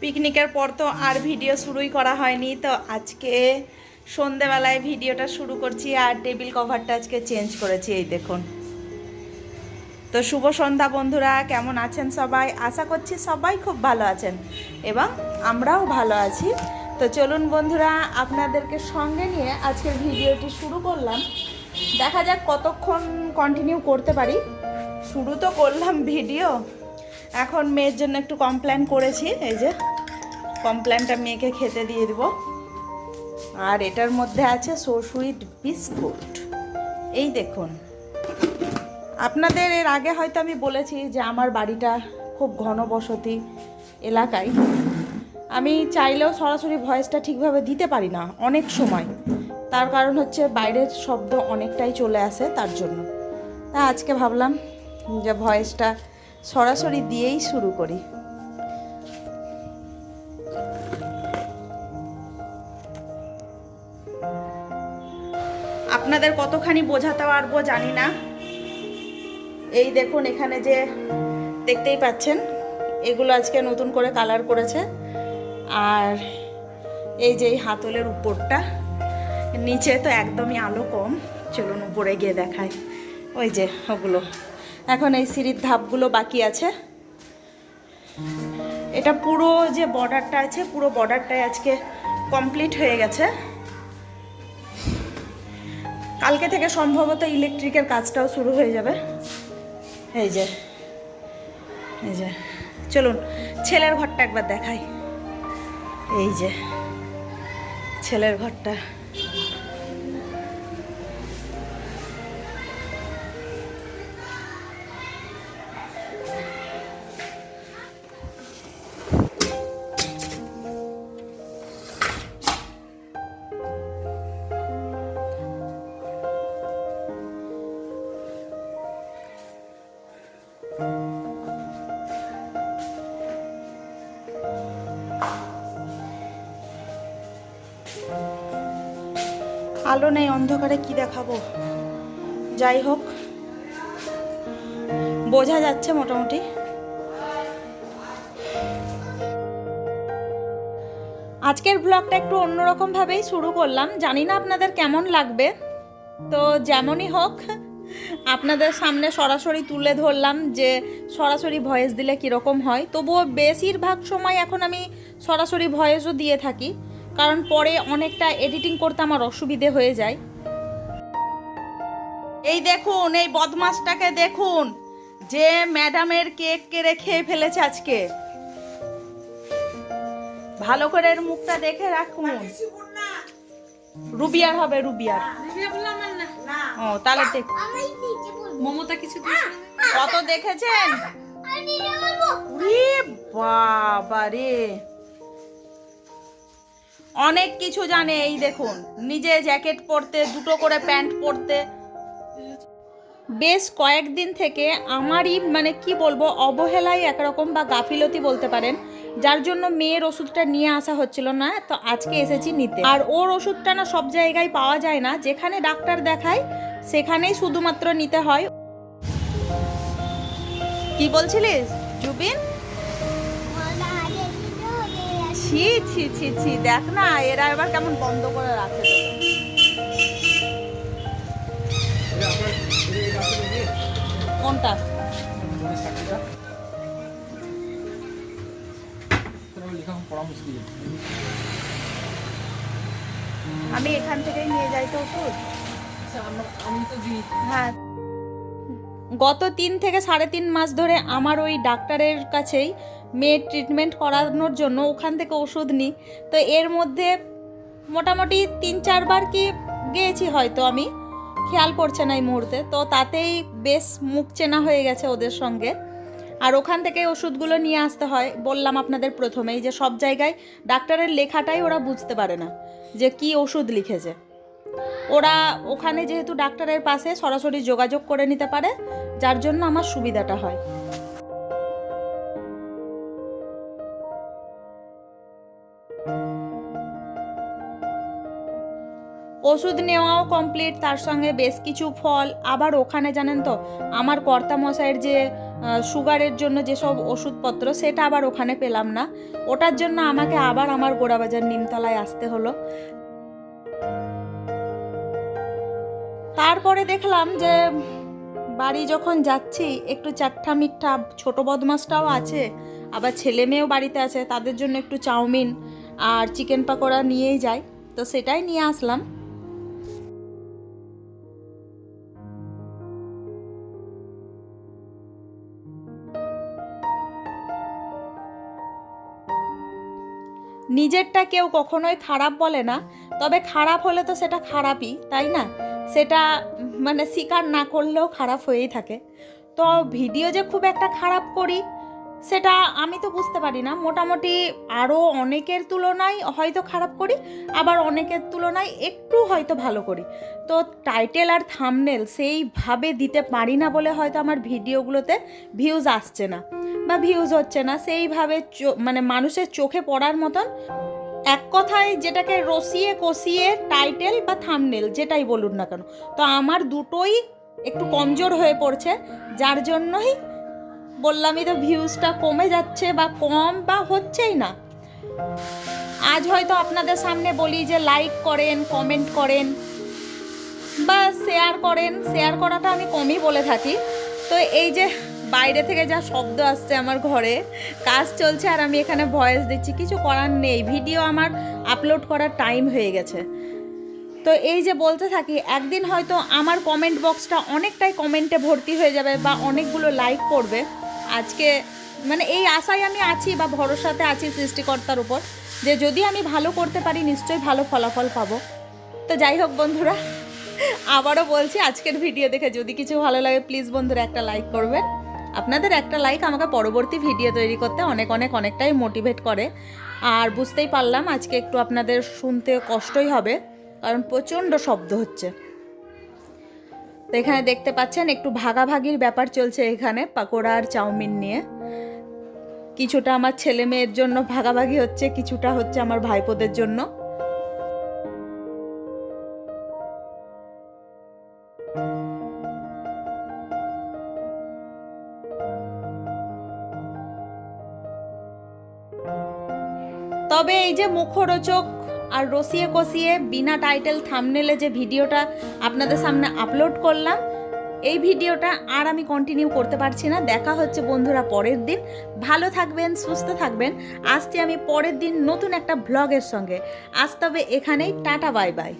পিকনিকের পর তো আর ভিডিও শুরুই করা হয়নি। তো আজকে সন্ধেবেলায় ভিডিওটা শুরু করছি আর টেবিল কভারটা আজকে চেঞ্জ করেছি, এই দেখুন। তো শুভ সন্ধ্যা বন্ধুরা, কেমন আছেন সবাই? আশা করছি সবাই খুব ভালো আছেন এবং আমরাও ভালো আছি। তো চলুন বন্ধুরা, আপনাদেরকে সঙ্গে নিয়ে আজকের ভিডিওটি শুরু করলাম। দেখা যাক কতক্ষণ কন্টিনিউ করতে পারি। শুরু তো করলাম ভিডিও। এখন মেয়ের জন্য একটু কমপ্লেন করেছি, এই যে কমপ্লেনটা মেয়েকে খেতে দিয়ে দিব। আর এটার মধ্যে আছে সুইট বিস্কুট। এই দেখুন, আপনাদের এর আগে হয়তো আমি বলেছি যে আমার বাড়িটা খুব ঘনবসতি এলাকায়। আমি চাইলেও সরাসরি ভয়েসটা ঠিকভাবে দিতে পারি না, অনেক সময়। তার কারণ হচ্ছে বাইরের শব্দ অনেকটাই চলে আসে তার জন্য। তা আজকে ভাবলাম যে ভয়েসটা সরাসরি দিয়েই শুরু করি। আপনাদের কতখানি বোঝাতে পারব জানি না। এই দেখুন এখানে যে দেখতেই পাচ্ছেন, এগুলো আজকে নতুন করে কালার করেছে। আর এই যে এই হাতলের উপরটা, নিচে তো একদমই আলো কম। চলুন উপরে গিয়ে দেখায় ওই যে ওগুলো। এখন এই সিঁড়ির ধাপগুলো বাকি আছে। এটা পুরো যে বর্ডারটা আছে, পুরো বর্ডারটাই আজকে কমপ্লিট হয়ে গেছে। কালকে থেকে সম্ভবত ইলেকট্রিকের কাজটাও শুরু হয়ে যাবে। এই যে এই যে, চলুন, ছেলের ঘরটা একবার দেখাই। এই যে, ছেলের ঘরটা। আলো নেই, অন্ধকারে কি দেখাবো? যাই হোক, বোঝা যাচ্ছে মোটামুটি। আজকের ব্লগটা একটু অন্যরকম ভাবেই শুরু করলাম। জানি না আপনাদের কেমন লাগবে। তো যেমনই হোক, আপনাদের সামনে সরাসরি তুলে ধরলাম যে সরাসরি ভয়েস দিলে কীরকম হয়। তবুও বেশিরভাগ সময় এখন আমি সরাসরি ভয়েসও দিয়ে থাকি। কারণ পরে অনেকটা এডিটিং করতে আমার অসুবিধে হয়ে যায়। এই দেখুন এই বদমাসটাকে দেখুন যে ম্যাডামের কেক কেড়ে খেয়ে ফেলেছে আজকে। ভালো করে এর মুখটা দেখে রাখুন। রুবিয়ার হবে রুবিয়ার ও তাহলে দেখ। মমতা কিছু কত দেখেছেন? বাবা রে অনেক কিছু জানে, এই দেখুন। নিজে জ্যাকেট পরতে, দুটো করে প্যান্ট পরতে। বেশ কয়েকদিন থেকে আমারই মানে কি বলব, অবহেলাই একরকম বা গাফিলতি বলতে পারেন, যার জন্য মেয়ের ওষুধটা নিয়ে আসা হচ্ছিল না, তো আজকে এসেছি নিতে। আর ওর ওষুধটা না সব জায়গায় পাওয়া যায় না, যেখানে ডাক্তার দেখায়, সেখানেই শুধুমাত্র নিতে হয়। কি বলছিলিস, জুবিন? ছি ছি ছি ছি দেখ না এরা এবার কেমন বন্ধ করে রাখে। কোনটা? আমি এখান থেকেই নিয়ে যাই তো ওষুধ। আমি তো দিই। হ্যাঁ। গত তিন থেকে সাড়ে তিন মাস ধরে আমার ওই ডাক্তারের কাছেই মেয়ের ট্রিটমেন্ট করানোর জন্য ওখান থেকে ওষুধ নিই। তো এর মধ্যে মোটামুটি তিন চারবার কি গিয়েছি হয়তো আমি, খেয়াল পড়ছে না এই মুহূর্তে। তো তাতেই বেশ মুখ চেনা হয়ে গেছে ওদের সঙ্গে। আর ওখান থেকে ওষুধগুলো নিয়ে আসতে হয়। বললাম আপনাদের প্রথমেই যে সব জায়গায় ডাক্তারের লেখাটাই ওরা বুঝতে পারে না যে কি ওষুধ লিখেছে। ওরা ওখানে যেহেতু ডাক্তারের পাশে সরাসরি যোগাযোগ করে নিতে পারে, যার জন্য আমার সুবিধাটা হয়। ওষুধ নেওয়াও কমপ্লিট তার সঙ্গে বেশ কিছু ফল। আবার ওখানে জানেন তো, আমার কর্তা মশাইয়ের যে সুগারের জন্য যেসব ওষুধপত্র, সেটা আবার ওখানে পেলাম না। ওটার জন্য আমাকে আবার আমার গোড়াবাজার নিমতলায় আসতে হলো। তারপরে দেখলাম যে বাড়ি যখন যাচ্ছি, একটু চাট্টা মিঠা ছোট বদমাসটাও আছে, আবার ছেলে মেয়েও বাড়িতে আছে, তাদের জন্য একটু চাউমিন আর চিকেন পাকোড়া নিয়েই যাই। তো সেটাই নিয়ে আসলাম। নিজেরটা কেউ কখনোই খারাপ বলে না, তবে খারাপ হলে তো সেটা খারাপই, তাই না? সেটা মানে স্বীকার না করলেও খারাপ হয়েই থাকে। তো ভিডিও যে খুব একটা খারাপ করি, সেটা আমি তো বুঝতে পারি না। মোটামুটি আরও অনেকের তুলনায় হয়তো খারাপ করি, আবার অনেকের তুলনায় একটু হয়তো ভালো করি। তো টাইটেল আর থামনেল সেইভাবে দিতে পারি না বলে হয়তো আমার ভিডিওগুলোতে ভিউজ আসছে না, বা ভিউজ হচ্ছে না। সেইভাবে মানে মানুষের চোখে পড়ার মতন এক কথায় যেটাকে রসিয়ে কষিয়ে টাইটেল বা থামনেল যেটাই বলুন না কেন, তো আমার দুটোই একটু কমজোর হয়ে পড়ছে, যার জন্যই বললামই তো ভিউজটা কমে যাচ্ছে বা কম বা হচ্ছেই না। আজ হয়তো আপনাদের সামনে বলি যে লাইক করেন কমেন্ট করেন বা শেয়ার করেন শেয়ার করাটা আমি কমই বলে থাকি। তো এই যে বাইরে থেকে যা শব্দ আসছে আমার ঘরে, কাজ চলছে আর আমি এখানে ভয়েস দিচ্ছি, কিছু করার নেই ভিডিও আমার আপলোড করার টাইম হয়ে গেছে। তো এই যে বলতে থাকি, একদিন হয়তো আমার কমেন্ট বক্সটা অনেকটাই কমেন্টে ভর্তি হয়ে যাবে বা অনেকগুলো লাইক পড়বে আজকে মানে এই আশায় আমি আছি বা ভরসাতে আছি সৃষ্টিকর্তার উপর, যে যদি আমি ভালো করতে পারি, নিশ্চয়ই ভালো ফলাফল পাবো। তো যাই হোক বন্ধুরা, আবারও বলছি, আজকের ভিডিও দেখে যদি কিছু ভালো লাগে প্লিজ বন্ধুরা একটা লাইক করবেন। আপনাদের একটা লাইক আমাকে পরবর্তী ভিডিও তৈরি করতে অনেক অনেক, অনেকটাই মোটিভেট করে। আর বুঝতেই পারলাম আজকে একটু আপনাদের শুনতে কষ্টই হবে, কারণ প্রচণ্ড শব্দ হচ্ছে। তো এখানে দেখতে পাচ্ছেন একটু ভাগাভাগির ব্যাপার চলছে এখানে পাকোড়া আর চাউমিন নিয়ে। কিছুটা আমার ছেলে মেয়ের জন্য ভাগাভাগি হচ্ছে, কিছুটা হচ্ছে আমার ভাইপোদের জন্য। তবে এই যে মুখরোচক আর রসিয়ে কষিয়ে বিনা টাইটেল থামনেলে যে ভিডিওটা আপনাদের সামনে আপলোড করলাম, এই ভিডিওটা আর আমি কন্টিনিউ করতে পারছি না। দেখা হচ্ছে বন্ধুরা পরের দিন। ভালো থাকবেন, সুস্থ থাকবেন। আসছি আমি পরের দিন নতুন একটা ব্লগের সঙ্গে। আজ তবে এখানেই, টাটা বাই বাই